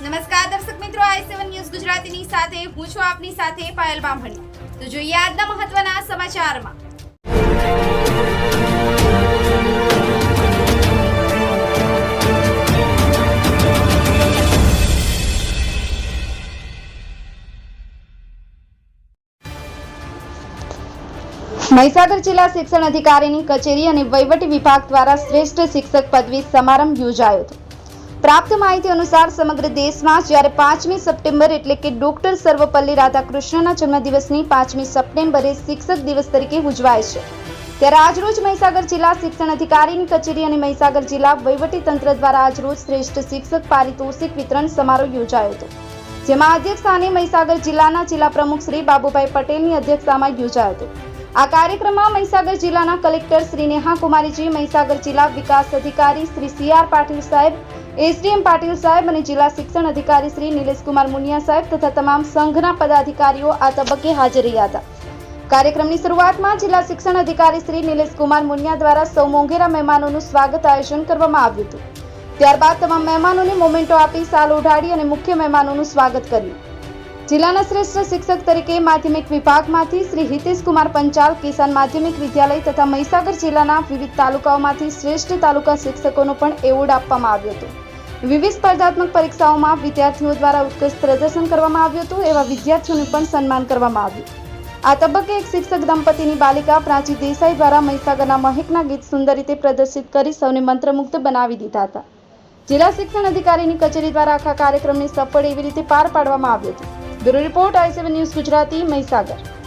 નમસ્કાર દર્શક મિત્રો, આઈ સેવન ન્યૂઝ ગુજરાતીની સાથે, હું છું આપની સાથે પાયલ બામણી. તો જોઈએ આજના મહત્વના સમાચારમાં. મહીસાગર જિલ્લા શિક્ષણ અધિકારીની કચેરી અને વહીવટી વિભાગ દ્વારા શ્રેષ્ઠ શિક્ષક પદવી સમારંભ યોજાયો હતો. પ્રાપ્ત માહિતી અનુસાર સમગ્ર દેશમાં જ્યારે પાંચમી સપ્ટેમ્બર એટલે કે ડોક્ટર સર્વપલ્લી રાધાકૃષ્ણના જન્મદિવસની પાંચમી સપ્ટેમ્બરે શિક્ષક દિવસ તરીકે ઉજવાય છે. ત્યારે આજરોજ મહીસાગર જિલ્લા શિક્ષણ અધિકારીની કચેરી અને મહીસાગર જિલ્લા તંત્ર દ્વારા આજરોજ શ્રેષ્ઠ શિક્ષક પારિતોષિક વિતરણ સમારોહ યોજાયો હતો. જેમાં અધ્યક્ષ સ્થાને મહીસાગર જિલ્લાના જિલ્લા પ્રમુખ શ્રી બાબુભાઈ પટેલની અધ્યક્ષતામાં યોજાયો હતો. આ કાર્યક્રમમાં મહીસાગર જિલ્લાના કલેક્ટર શ્રી નેહા કુમારીજી, મહીસાગર જિલ્લા વિકાસ અધિકારી શ્રી સી આર પાટીલ સાહેબ, એસડીએમ પાટીલ સાહેબ અને જિલ્લા શિક્ષણ અધિકારી શ્રી નિલેશકુમાર મુનિયા સાહેબ તથા તમામ સંઘના પદાધિકારીઓ આ તબક્કે હાજર રહ્યા હતા. કાર્યક્રમની શરૂઆતમાં જિલ્લા શિક્ષણ અધિકારી શ્રી નિલેશકુમાર મુનિયા દ્વારા સૌ મોંઘેરા મહેમાનોનું સ્વાગત આયોજન કરવામાં આવ્યું હતું. ત્યારબાદ તમામ મહેમાનોને મોમેન્ટો આપી સાલ ઉઢાડી અને મુખ્ય મહેમાનોનું સ્વાગત કર્યું. જિલ્લાના શ્રેષ્ઠ શિક્ષક તરીકે માધ્યમિક વિભાગમાંથી શ્રી હિતેશ કુમાર પંચાલ, કિસાન માધ્યમિક વિદ્યાલય તથા મહીસાગર જિલ્લાના વિવિધ તાલુકાઓમાંથી શ્રેષ્ઠ તાલુકા શિક્ષકોનો પણ એવોર્ડ આપવામાં આવ્યો હતો. વિવિધ સ્પર્ધાત્મક પરીક્ષાઓમાં વિદ્યાર્થીઓ દ્વારા ઉત્કૃષ્ટ પ્રદર્શન કરવામાં આવ્યું હતું, એવા વિદ્યાર્થીઓનું પણ સન્માન કરવામાં આવ્યું. આ તબક્કે એક શિક્ષક દંપતીની બાલિકા પ્રાચી દેસાઈ દ્વારા મહીસાગરના મહેકના ગીત સુંદર રીતે પ્રદર્શિત કરી સૌને મંત્રમુગ્ધ બનાવી દીધા હતા. જિલ્લા શિક્ષણ અધિકારીની કચેરી દ્વારા આખા કાર્યક્રમને સફળ એવી રીતે પાર પાડવામાં આવ્યો હતો. Bureau report I news Gujarati Mahisagar